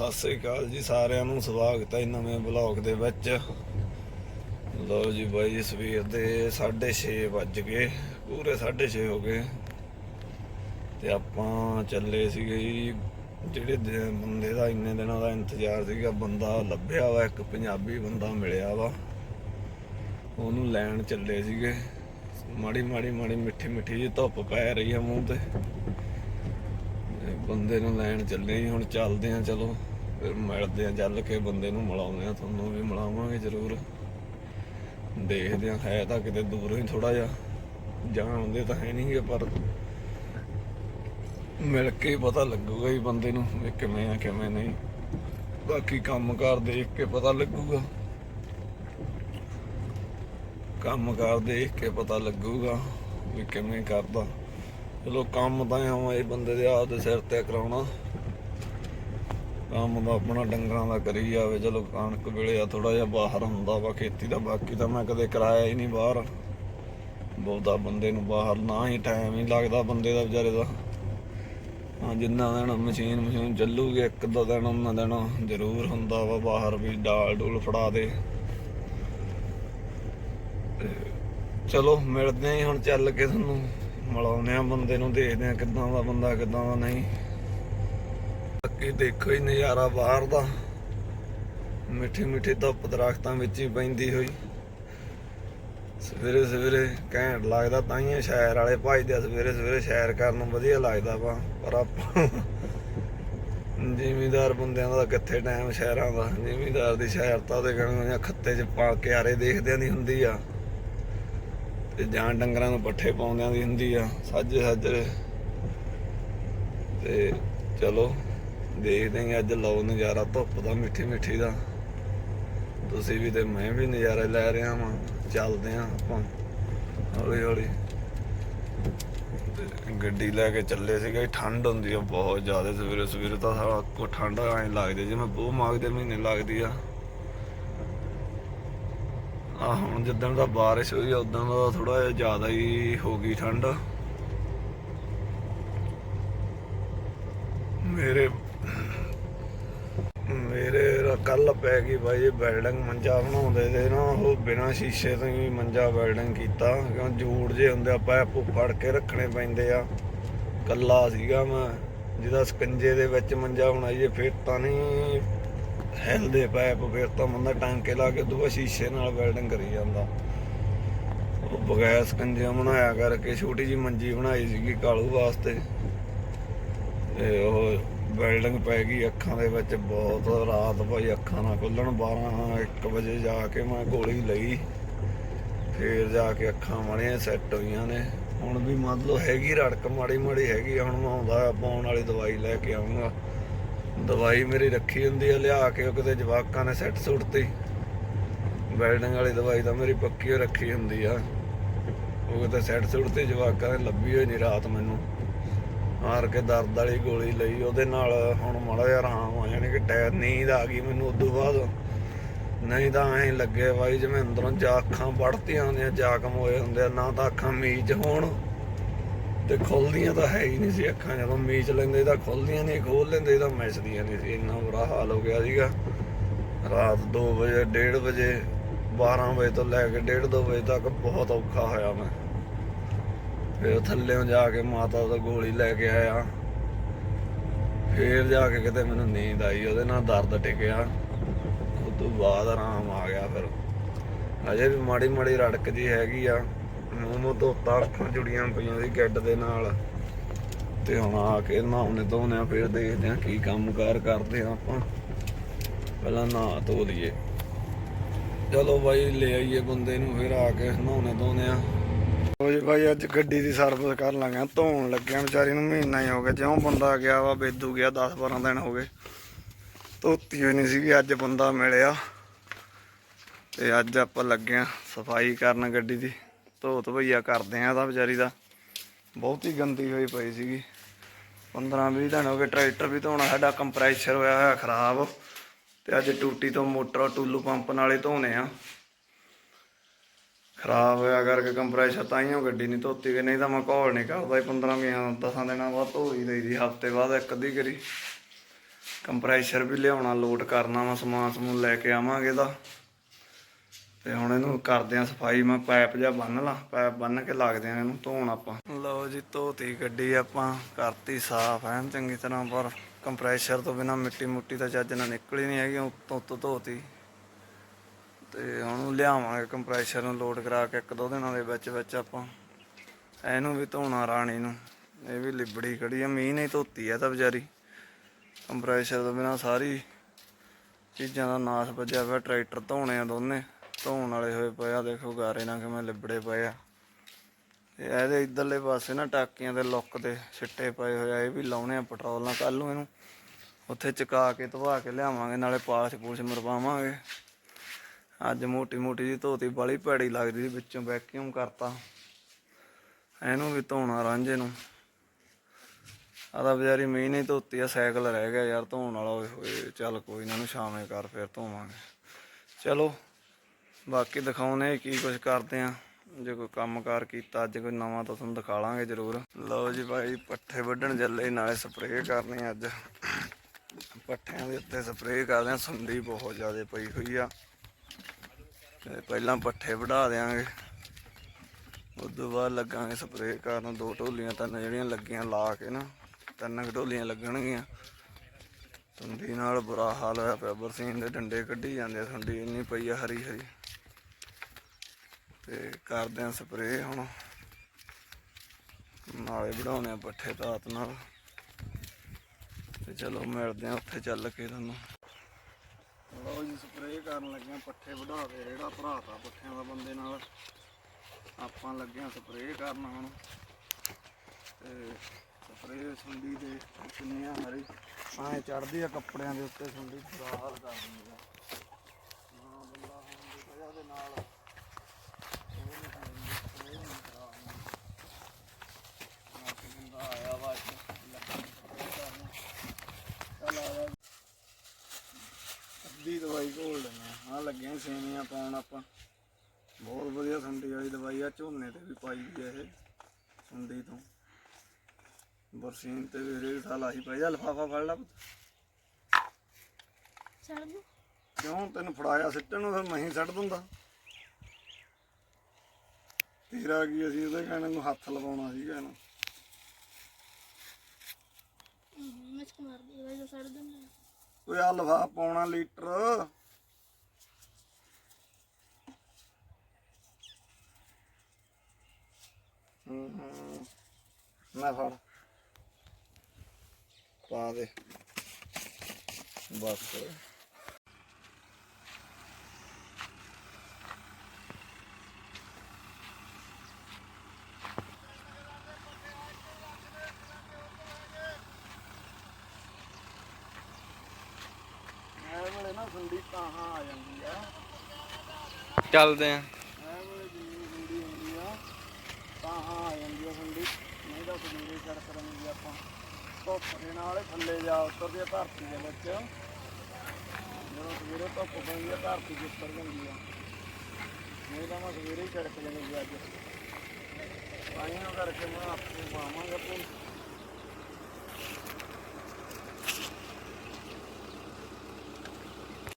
ਸਤਿ ਸ੍ਰੀ ਅਕਾਲ ਜੀ ਸਾਰਿਆਂ ਨੂੰ, ਸਵਾਗਤ ਹੈ ਨਵੇਂ ਬਲੌਗ ਦੇ ਵਿੱਚ। ਲਓ ਜੀ ਬਾਈ, ਸਵੇਰ ਦੇ 6:30 ਵੱਜ ਗਏ, ਪੂਰੇ 6:30 ਹੋ ਗਏ। ਤੇ ਆਪਾਂ ਚੱਲੇ ਸੀਗੇ ਜੀ, ਜਿਹੜੇ ਬੰਦੇ ਦਾ ਇੰਨੇ ਦਿਨਾਂ ਦਾ ਇੰਤਜ਼ਾਰ ਸੀਗਾ, ਬੰਦਾ ਲੱਭਿਆ ਵਾ, ਇੱਕ ਪੰਜਾਬੀ ਬੰਦਾ ਮਿਲਿਆ ਵਾ। ਉਹਨੂੰ ਲੈਣ ਚੱਲੇ ਸੀਗੇ। ਮਾੜੀ ਮਾੜੀ ਮਾੜੀ, ਮਿੱਠੀ ਮਿੱਠੀ ਜੀ ਧੁੱਪ ਪੈ ਰਹੀ ਆ ਮੂੰਹ ਤੇ ਬੰਦੇ ਨੂੰ ਲੈਣ ਚੱਲੇ ਜੀ, ਹੁਣ ਚੱਲਦੇ ਆ, ਚਲੋ। ਫਿਰ ਮਿਲਦੇ ਆ ਚੱਲ ਕੇ ਬੰਦੇ ਨੂੰ ਮਿਲਾਉਂਦੇ ਆ, ਤੁਹਾਨੂੰ ਵੀ ਮਿਲਾਵਾਂਗੇ ਜ਼ਰੂਰ। ਦੇਖਦੇ ਆ, ਹੈ ਤਾਂ ਕਿਤੇ ਦੂਰੋਂ ਹੀ ਥੋੜਾ ਜਿਹਾ। ਜਾਣਦੇ ਤਾਂ ਹੈ ਨਹੀਂਗੇ ਪਰ ਮਿਲ ਕੇ ਪਤਾ ਲੱਗੂਗਾ ਹੀ ਬੰਦੇ ਨੂੰ ਵੀ ਕਿਵੇਂ ਆ, ਕਿਵੇਂ ਨਹੀਂ। ਬਾਕੀ ਕੰਮਕਾਰ ਦੇਖ ਕੇ ਪਤਾ ਲੱਗੂਗਾ। ਕੰਮਕਾਰ ਦੇਖ ਕੇ ਪਤਾ ਲੱਗੂਗਾ ਵੀ ਕਿਵੇਂ ਕਰਦਾ। ਚਲੋ ਕੰਮ ਤਾਂ ਹਵਾ ਇਹ ਬੰਦੇ ਦੇ ਆਪ ਦੇ ਸਿਰ ਤੇ ਕਰਾਉਣਾ। ਕੰਮ ਦਾ ਆਪਣਾ ਡੰਗਰਾਂ ਦਾ ਕਰੀ ਜਾਵੇ ਚਲੋ ਕਣਕ ਵੇਲੇ ਆ ਥੋੜਾ ਜਿਹਾ ਬਾਹਰ ਹੁੰਦਾ ਵਾ ਖੇਤੀ ਦਾ, ਬਾਕੀ ਤਾਂ ਮੈਂ ਕਦੇ ਕਰਾਇਆ ਹੀ ਨਹੀਂ ਬਾਹਰ। ਬਹੁਤਾ ਬੰਦੇ ਨੂੰ ਬਾਹਰ ਨਾ ਹੀ ਟਾਈਮ ਹੀ ਲੱਗਦਾ ਬੰਦੇ ਦਾ ਵਿਚਾਰੇ ਦਾ। ਹਾਂ, ਜਿੰਨਾ ਦਿਨ ਮਸ਼ੀਨ ਮਸ਼ੀਨ ਚੱਲੂਗੀ, ਇੱਕ ਦੋ ਦਿਨ ਉਹਨਾਂ ਦਿਨ ਜ਼ਰੂਰ ਹੁੰਦਾ ਵਾ ਬਾਹਰ ਵੀ ਡਾਲ ਡੂਲ ਫੜਾ ਦੇ। ਚਲੋ, ਮਿਲਦੇ ਹਾਂ ਜੀ ਹੁਣ ਚੱਲ ਕੇ ਤੁਹਾਨੂੰ। ਮਿਲਾਉਂਦੇ ਆ ਬੰਦੇ ਨੂੰ, ਦੇਖਦੇ ਆ ਕਿੱਦਾਂ ਦਾ ਬੰਦਾ, ਕਿੱਦਾਂ ਦਾ ਨਹੀਂ। ਬਾਕੀ ਦੇਖੋ ਹੀ ਨਜ਼ਾਰਾ ਬਾਹਰ ਦਾ। ਮਿੱਠੀ ਮਿੱਠੀ ਧੁੱਪ ਦਰਖਤਾਂ ਵਿੱਚ ਹੀ ਪੈਂਦੀ ਹੋਈ। ਸਵੇਰੇ ਸਵੇਰੇ ਘੈਂਟ ਲੱਗਦਾ ਤਾਂ ਹੀ ਸ਼ਹਿਰ ਵਾਲੇ ਭਜਦੇ ਆ ਸਵੇਰੇ ਸਵੇਰੇ ਸੈਰ ਕਰਨ ਨੂੰ ਵਧੀਆ ਲੱਗਦਾ ਵਾ, ਪਰ ਆਪਾਂ ਜ਼ਿਮੀਦਾਰ ਬੰਦਿਆਂ ਦਾ ਕਿੱਥੇ ਟਾਈਮ ਸ਼ਹਿਰਾਂ ਦਾ? ਜ਼ਿਮੀਦਾਰ ਦੀ ਸ਼ਹਿਰ ਤਾਂ ਉਹਦੇ ਖੱਤੇ 'ਚ ਪਾ ਕੇ ਆਰੇ ਦੇਖਦਿਆਂ ਦੀ ਹੁੰਦੀ ਆ। ਤੇ ਜਾਂ ਡੰਗਰਾਂ ਨੂੰ ਪੱਠੇ ਪਾਉਂਦਿਆਂ ਦੀ ਹੁੰਦੀ ਆ ਸਾਜੇ ਸਾਜਰੇ ਤੇ ਚਲੋ। ਦੇਖਦੇ ਆਂ ਅੱਜ ਲਓ ਨਜ਼ਾਰਾ, ਧੁੱਪ ਦਾ, ਮਿੱਠੀ ਮਿੱਠੀ ਦਾ। ਤੁਸੀਂ ਵੀ ਤੇ ਮੈਂ ਵੀ ਨਜ਼ਾਰਾ ਲੈ ਰਿਹਾ ਵਾਂ, ਚੱਲਦੇ ਆਂ ਆਪਾਂ, ਹੌਲੀ ਹੌਲੀ। ਗੱਡੀ ਲੈ ਕੇ ਚੱਲੇ ਸੀਗੇ, ਠੰਡ ਹੁੰਦੀ ਆ ਬਹੁਤ ਜ਼ਿਆਦਾ, ਸਵੇਰੇ ਸਵੇਰੇ ਤਾਂ ਸਾਰਾ ਕੋ ਠੰਡ ਐਂ ਲੱਗਦੀ ਜਿਵੇਂ ਬੋ ਮਾਘ ਦੇ ਮਹੀਨੇ ਲੱਗਦੀ ਆ। ਆ ਹੁਣ ਜਿੱਦਣ ਦਾ ਬਾਰਿਸ਼ ਹੋਈ ਆ, ਉਦੋਂ ਦਾ ਥੋੜਾ ਜਿਹਾ ਜ਼ਿਆਦਾ ਹੀ ਹੋ ਗਈ ਠੰਡ। ਮੇਰੇ ਕੱਲ ਪੈ ਗਈ ਬਾਈ, ਇਹ ਬਿਲਡਿੰਗ ਮੰਜਾ ਬਣਾਉਂਦੇ ਤੇ ਨਾ ਉਹ ਬਿਨਾ ਸ਼ੀਸ਼ੇ ਤੋਂ ਹੀ ਮੰਜਾ ਬਿਲਡਿੰਗ ਕੀਤਾ। ਕਿਉਂ ਜੂੜ ਜੇ ਹੁੰਦੇ ਆ ਪੈਪ ਫੜ ਕੇ ਰੱਖਣੇ ਪੈਂਦੇ ਆ। ਕੱਲਾ ਸੀਗਾ ਮੈਂ, ਜਿਹਦਾ ਸਕੰਜੇ ਦੇ ਵਿੱਚ ਮੰਜਾ ਬਣਾਈਏ, ਫਿਰ ਤਾਂ ਨਹੀਂ ਹਿਲਦੇ ਪੈਪ ਫਿਰ ਤਾਂ ਬੰਦਾ ਟਾਂਕੇ ਲਾ ਕੇ ਦੂਆ ਸ਼ੀਸ਼ੇ ਨਾਲ ਵੈਲਡਿੰਗ ਕਰੀ ਜਾਂਦਾ। ਉਹ ਬਗੈਰ ਸਕੰਜਿਆਂ ਬਣਾਇਆ ਕਰਕੇ ਛੋਟੀ ਜੀ ਮੰਜੀ ਬਣਾਈ ਸੀਗੀ ਕਾਲੂ ਵਾਸਤੇ। ਤੇ ਉਹ ਵੈਲਡਿੰਗ ਪੈ ਗਈ ਅੱਖਾਂ ਦੇ ਵਿੱਚ ਬਹੁਤ ਰਾਤ ਭਾਈ ਅੱਖਾਂ ਨਾ ਖੁੱਲਣ। 12 1 ਵਜੇ ਜਾ ਕੇ ਮੈਂ ਗੋਲੀ ਲਈ। ਫੇਰ ਜਾ ਕੇ ਅੱਖਾਂ ਮਾੜੀਆਂ ਸੈੱਟ ਹੋਈਆਂ ਨੇ। ਹੁਣ ਵੀ ਮੰਨ ਲਓ ਹੈਗੀ ਰੜਕ ਮਾੜੀ ਮਾੜੀ ਹੈਗੀ। ਆ, ਹੁਣ ਮੈਂ ਆਉਂਦਾ ਪਾਉਣ ਵਾਲੀ ਦਵਾਈ ਲੈ ਕੇ ਆਉਂਗਾ ਦਵਾਈ ਮੇਰੀ ਰੱਖੀ ਹੁੰਦੀ ਆ ਲਿਆ ਕੇ ਉਹ ਕਿਤੇ ਜਵਾਕਾਂ ਨੇ ਸੈੱਟ ਸੁੱਟਤੀ ਵੈਲਡਿੰਗ ਵਾਲੀ ਦਵਾਈ ਤਾਂ ਮੇਰੀ ਪੱਕੀ ਓ ਰੱਖੀ ਹੁੰਦੀ ਆ। ਉਹ ਕਿਤੇ ਸੈੱਟ ਸੁੱਟਤੀ ਜਵਾਕਾਂ ਨੇ ਲੱਭੀ ਹੋਈ ਨਹੀਂ ਰਾਤ ਮੈਨੂੰ। ਮਾਰ ਕੇ ਦਰਦ ਵਾਲੀ ਗੋਲੀ ਲਈ, ਉਹਦੇ ਨਾਲ ਹੁਣ ਮਾੜਾ ਜਿਹਾ ਆਰਾਮ ਆ ਜਾਣੀ ਕਿ ਟਾਇਰ ਨੀਂਦ ਆ ਗਈ ਮੈਨੂੰ ਉਦੋਂ ਬਾਅਦ। ਨਹੀਂ ਤਾਂ ਐਂ ਲੱਗੇ ਬਾਈ, ਜਿਵੇਂ ਅੰਦਰੋਂ ਜਾ ਅੱਖਾਂ ਵੜਤੀਆਂ ਹੁੰਦੀਆਂ ਜਾਕਮ ਹੋਏ ਹੁੰਦੇ ਨਾ ਤਾਂ ਅੱਖਾਂ ਮੀਚ ਹੋਣ। ਤੇ ਖੁੱਲਦੀਆਂ ਤਾਂ ਹੈ ਹੀ ਨਹੀਂ ਸੀ ਅੱਖਾਂ, ਜਦੋਂ ਮੀਚ ਲੈਂਦੇ ਤਾਂ ਖੁੱਲਦੀਆਂ ਨਹੀਂ ਖੋਲ ਲੈਂਦੇ ਤਾਂ ਮਿਚਦੀਆਂ ਨਹੀਂ ਸੀ। ਇੰਨਾ ਬੁਰਾ ਹਾਲ ਹੋ ਗਿਆ ਸੀਗਾ। ਰਾਤ 2 ਵਜੇ 1:30 ਵਜੇ 12 ਵਜੇ ਤੋਂ ਲੈ ਕੇ 1:30 2 ਵਜੇ ਤੱਕ ਬਹੁਤ ਔਖਾ ਹੋਇਆ ਮੈਂ। ਫਿਰ ਥੱਲੇੋਂ ਜਾ ਕੇ ਮਾਤਾ ਦਾ ਗੋਲੀ ਲੈ ਕੇ ਆਇਆ। ਫਿਰ ਜਾ ਕੇ ਕਿਤੇ ਮੈਨੂੰ ਨੀਂਦ ਆਈ, ਉਹਦੇ ਨਾਲ ਦਰਦ ਟਿਕਿਆ। ਉਸ ਤੋਂ ਬਾਅਦ ਆਰਾਮ ਆ ਗਿਆ ਫਿਰ। ਅਜੇ ਵੀ ਮਾੜੀ ਮਾੜੀ ਰੜਕ ਜੀ ਹੈਗੀ ਆ। ਮੂੰਹ ਮੂੰਹ ਧੋਤਾ ਅੱਖਾਂ ਜੁੜੀਆਂ ਪਈਆਂ ਸੀ ਗੱਡ ਦੇ ਨਾਲ। ਤੇ ਹੁਣ ਆ ਕੇ ਨਹਾਉਣੇ ਧੋਣੇ ਆ ਫਿਰ ਦੇਖਦੇ ਆ ਕੀ ਕੰਮਕਾਰ ਕਰਦੇ ਆ ਆਪਾਂ। ਪਹਿਲਾਂ ਨਹਾ ਧੋ ਲਈਏ। ਚਲੋ ਬਾਈ ਲੈ ਆਈਏ ਬੰਦੇ ਨੂੰ, ਫਿਰ ਆ ਕੇ ਨਹਾਉਣੇ ਧੋਣੇ ਆ। ਉਹ ਜੀ ਬਾਈ ਅੱਜ ਗੱਡੀ ਦੀ ਸਰਵਿਸ ਕਰਨ ਲੱਗਾ, ਧੋਣ ਲੱਗਿਆ ਵਿਚਾਰੀ ਨੂੰ, ਮਹੀਨਾ ਹੀ ਹੋ ਗਿਆ, ਜਿਉਂ ਬੰਦਾ ਗਿਆ ਵਾ, ਬੇਦੂ ਗਿਆ 10 12 ਦਿਨ ਹੋ ਗਏ। ਧੋਤੀ ਹੋਈ ਨਹੀਂ ਸੀਗੀ, ਅੱਜ ਬੰਦਾ ਮਿਲਿਆ। ਤੇ ਅੱਜ ਆਪਾਂ ਲੱਗੇ ਆ ਸਫ਼ਾਈ ਕਰਨ ਗੱਡੀ ਦੀ। ਧੋਤ ਭਈਆ ਕਰਦੇ ਆ ਤਾਂ ਵਿਚਾਰੀ ਦਾ। ਬਹੁਤ ਹੀ ਗੰਦੀ ਹੋਈ ਪਈ ਸੀਗੀ। 15 20 ਦਿਨ ਹੋ ਗਏ, ਟਰੈਕਟਰ ਵੀ ਧੋਣਾ, ਸਾਡਾ ਕੰਪਰੈਸ਼ਰ ਹੋਇਆ ਹੋਇਆ ਖਰਾਬ। ਤੇ ਅੱਜ ਟੂਟੀ ਤੋਂ ਮੋਟਰ ਟੂਲੂ ਪੰਪ ਨਾਲੇ ਧੋਣੇ ਆ। ਖਰਾਬ ਹੋਇਆ ਕਰਕੇ ਕੰਪਰੈਸ਼ਰ ਤਾਈਓ ਗੱਡੀ ਨਹੀਂ ਧੋਤੀ ਗਈ, ਨਹੀਂ ਤਾਂ ਮੈਂ ਘੋਲ ਨਹੀਂ ਕਰਦਾ 15 ਵੀਹਾਂ 10 ਦਿਨਾਂ ਬਾਅਦ ਧੋ ਹੀ ਦਈਦੀ ਹਫ਼ਤੇ ਬਾਅਦ ਇੱਕ ਅੱਧੀ ਕਰੀ। ਕੰਪਰੈਸ਼ਰ ਵੀ ਲਿਆਉਣਾ, ਲੋਡ ਕਰਨਾ ਵਾ, ਸਮਾਨ ਸਮੂਨ ਲੈ ਕੇ ਆਵਾਂਗੇ ਦਾ ਤੇ ਹੁਣ ਇਹਨੂੰ ਕਰਦੇ ਆ ਸਫ਼ਾਈ, ਮੈਂ ਪਾਈਪ ਜਿਹਾ ਬੰਨ ਲਾ, ਪਾਈਪ ਬੰਨ ਕੇ ਲੱਗਦੇ ਆ ਇਹਨੂੰ ਧੋਣ ਆਪਾਂ। ਲਓ ਜੀ, ਧੋਤੀ ਗੱਡੀ ਆਪਾਂ, ਕਰਤੀ ਸਾਫ਼ ਐਨ ਚੰਗੀ ਤਰ੍ਹਾਂ ਪਰ ਕੰਪਰੈਸ਼ਰ ਤੋਂ ਬਿਨਾ ਮਿੱਟੀ ਮੁੱਟੀ ਤਾਂ ਚੱਜ ਨਾਲ ਨਿਕਲੀ ਨਹੀਂ ਹੈਗੀ, ਉੱਤੋਂ ਉੱਤੋਂ ਧੋਤੀ। ਤੇ ਉਹਨੂੰ ਲਿਆਵਾਂਗੇ ਕੰਪਰੈਸ਼ਰ ਨੂੰ ਲੋਡ ਕਰਾ ਕੇ ਇੱਕ ਦੋ ਦਿਨਾਂ ਦੇ ਵਿੱਚ ਵਿੱਚ ਆਪਾਂ। ਇਹਨੂੰ ਵੀ ਧੋਣਾ ਰਾਣੀ ਨੂੰ। ਇਹ ਵੀ ਲਿਬੜੀ ਖੜੀ ਆ, ਮੀਂਹ ਨਹੀਂ ਧੋਤੀ ਆ ਤਾਂ ਵਿਚਾਰੀ। ਕੰਪਰੈਸ਼ਰ ਤੋਂ ਬਿਨਾ ਸਾਰੀ ਚੀਜ਼ਾਂ ਦਾ ਨਾਸ ਵੱਜਿਆ ਪਿਆ ਟਰੈਕਟਰ ਧੋਣੇ ਆ ਦੋਨੇ। ਧੋਣ ਵਾਲੇ ਹੋਏ ਪਏ ਆ, ਦੇਖੋ ਗਾਰੇ ਨਾਲ ਕਿਵੇਂ ਲਿਬੜੇ ਪਏ ਆ। ਤੇ ਇਹਦੇ ਇਧਰਲੇ ਪਾਸੇ ਨਾ ਟਾਕੀਆਂ ਦੇ ਲੁੱਕ ਦੇ ਸਿੱਟੇ ਪਏ ਹੋਏ ਆ, ਇਹ ਵੀ ਲਾਉਣੇ ਆ ਪੈਟਰੋਲ ਨਾਲ। ਕੱਲ ਨੂੰ ਇਹਨੂੰ ਉੱਥੇ ਚਕਾ ਕੇ ਧਵਾ ਕੇ ਲਿਆਵਾਂਗੇ, ਨਾਲੇ ਪਾਲਸ਼ ਪੂਲਸ਼ ਮਰਵਾਵਾਂਗੇ। ਅੱਜ ਮੋਟੀ ਮੋਟੀ ਜੀ ਧੋਤੀ ਬਾਲੀ ਭੈੜੀ ਲੱਗਦੀ ਸੀ, ਵਿੱਚੋਂ ਵੈਕਿਊਮ ਕਰਤਾ। ਇਹਨੂੰ ਵੀ ਧੋਣਾ ਰਾਂਝੇ ਨੂੰ। ਆਦਾ ਵਿਚਾਰੀ ਮੀਂਹ ਨਹੀਂ ਧੋਤੀ ਆ ਸਾਈਕਲ ਰਹਿ ਗਿਆ ਯਾਰ, ਧੋਣ ਵਾਲਾ ਓਏ ਹੋਏ, ਚੱਲ ਕੋਈ ਨਾ, ਇਹਨੂੰ ਸ਼ਾਮੇ ਕਰ ਫਿਰ ਧੋਵਾਂਗੇ। ਚਲੋ, ਬਾਕੀ ਦਿਖਾਉਨੇ ਕੀ ਕੁਝ ਕਰਦੇ ਆ ਜੇ ਕੋਈ ਕੰਮਕਾਰ ਕੀਤਾ, ਅੱਜ ਕੋਈ ਨਵਾਂ ਤਾਂ ਤੁਹਾਨੂੰ ਦਿਖਾ ਲਾਂਗੇ ਜ਼ਰੂਰ। ਲਓ ਜੀ ਭਾਈ, ਪੱਠੇ ਵੱਢਣ ਚੱਲੇ, ਨਾਲੇ ਸਪਰੇਅ ਕਰਨੀ ਅੱਜ। ਪੱਠਿਆਂ ਦੇ ਉੱਤੇ ਸਪਰੇਅ ਕਰਦੇ ਆ ਸੁੰਡੀ ਬਹੁਤ ਜ਼ਿਆਦਾ ਪਈ ਹੋਈ ਆ। ਪਹਿਲਾਂ ਪੱਠੇ ਵਢਾ ਦੇਾਂਗੇ ਉਸ ਤੋਂ ਬਾਅਦ ਲੱਗਾਂਗੇ ਸਪਰੇਅ ਕਰਨ। ਦੋ ਢੋਲੀਆਂ, ਤਿੰਨ ਜਿਹੜੀਆਂ ਲੱਗੀਆਂ ਲਾ ਕੇ ਨਾ, ਤਿੰਨ ਕੁ ਢੋਲੀਆਂ ਲੱਗਣਗੀਆਂ। ਸੁੰਡੀ ਨਾਲ ਬੁਰਾ ਹਾਲ ਹੋਇਆ ਪਿਆ। ਬਰਸੀਨ ਦੇ ਡੰਡੇ ਕੱਢੀ ਜਾਂਦੇ ਆ। ਸੁੰਡੀ ਇੰਨੀ ਪਈ ਆ ਹਰੀ ਹਰੀ। ਤੇ ਕਰਦੇ ਆ ਸਪਰੇਅ ਹੁਣ। ਨਾਲੇ ਵਢਾਉਣੇ ਆ ਪੱਠੇ ਤਾਤ ਨਾਲ। ਤੇ ਚਲੋ ਮਿਲਦੇ ਆ ਉੱਥੇ ਚੱਲ ਕੇ ਤੁਹਾਨੂੰ। ਲਓ ਜੀ ਸਪਰੇਅ ਕਰਨ ਲੱਗਿਆ ਪੱਠੇ ਵਢਾ ਕੇ, ਜਿਹੜਾ ਭਰਾਤਾ ਪੱਠਿਆਂ ਦਾ ਬੰਦੇ ਨਾਲ ਆਪਾਂ ਲੱਗਿਆ ਸਪਰੇਅ ਕਰਨ ਹੁਣ। ਤੇ ਸਪਰੇਅ ਸੁੰਡੀ ਦੇ ਕਿੰਨੇ ਹਰੀ, ਐ ਚੜਦੀ ਆ ਕੱਪੜਿਆਂ ਦੇ ਉੱਤੇ ਸੁੰਡੀ ਬੁਰਾ ਹਾਲ ਕਰ ਦਿੰਦੀ ਆ। ਹਾਂ, ਬੰਦਾ ਹੁਣ ਦੀ ਵਜ੍ਹਾ ਦੇ ਨਾਲ ਉਹ ਨਹੀਂ ਹੁੰਦੀ, spray ਨਹੀਂ ਕਰਾ ਹੁੰਦੀ। ਬਾਕੀ ਬੰਦਾ ਆਇਆ ਵਾ ਅੱਜ ਲੱਗਾ spray ਕਰਨ। ਚੱਲ ਆ ਜਾ ਅੱਧੀ ਦਵਾਈ ਘੋਲ ਲੈਂਦੇ ਆ ਆਹ ਲੱਗੀਆਂ ਸੇਵੀਆਂ ਪਾਉਣ ਆਪਾਂ। ਬਹੁਤ ਵਧੀਆ ਸੁੰਡੀ ਵਾਲੀ ਦਵਾਈ ਆ ਝੋਨੇ ਤੇ ਵੀ ਪਾਈ ਆ ਇਹ ਸੁੰਡੀ ਤੋਂ। ਬਰਸੀਨ ਤੇ ਵੀ ਸਾਲ ਆਹੀ ਪਈ ਜਾ ਲਫਾਫਾ ਫੜ ਲਾ। ਸੜ ਦੂ। ਕਿਉਂ? ਤੈਨੂੰ ਫੜਾਇਆ ਸਿੱਟਣ ਨੂੰ ਫਿਰ ਮੈਂ ਹੀ ਸੱਟ ਦਿੰਦਾ। ਤੇਰਾ ਕੀ ਅਸੀਂ ਉਹਦੇ ਕਹਿਣੇ ਨੂੰ ਹੱਥ ਲਵਾਉਣਾ ਸੀਗਾ ਇਹਨੂੰ ਮਿਸ ਮਾਰ ਦੀ ਵਜੇ ਸੜ ਦਿੰਦਾ। ਓਏ ਆ ਲਫਾਫਾ ਪਾਉਣਾ ਲੀਟਰ ਹੂੰ ਹੂੰ ਮੈਂ ਫੜ। ਪਾ ਦੇ। ਬਸ। ਚੱਲਦੇ ਆ। ਇਹ ਵੇਲੇ ਜਿੰਨੀ ਸੁੰਡੀ ਹੁੰਦੀ ਆ ਤਾਂ ਆ ਜਾਂਦੀ ਆ ਸੁੰਡੀ ਨਹੀਂ ਸਵੇਰੇ ਸੜਕ ਰੰਗੀ ਆਪਾਂ। ਧੁੱਪ ਦੇ ਨਾਲ ਹੀ ਥੱਲੇ ਜਾ ਉਤਰਦੀ ਆ ਧਰਤੀ ਦੇ ਵਿੱਚ। ਜਦੋਂ ਸਵੇਰੇ ਧੁੱਪ ਪੈਂਦੀ ਆ, ਧਰਤੀ 'ਚ ਉਤਰ ਜਾਂਦੀ ਆ। ਨਹੀਂ ਤਾਂ ਮੈਂ ਸਵੇਰੇ ਹੀ ਛੜਕ ਜਾਣੀ ਸੀ ਅੱਜ। ਪਾਈਆਂ ਕਰਕੇ ਮੈਂ ਆਪੇ ਪਾਵਾਂਗਾ ਪੁੱਲ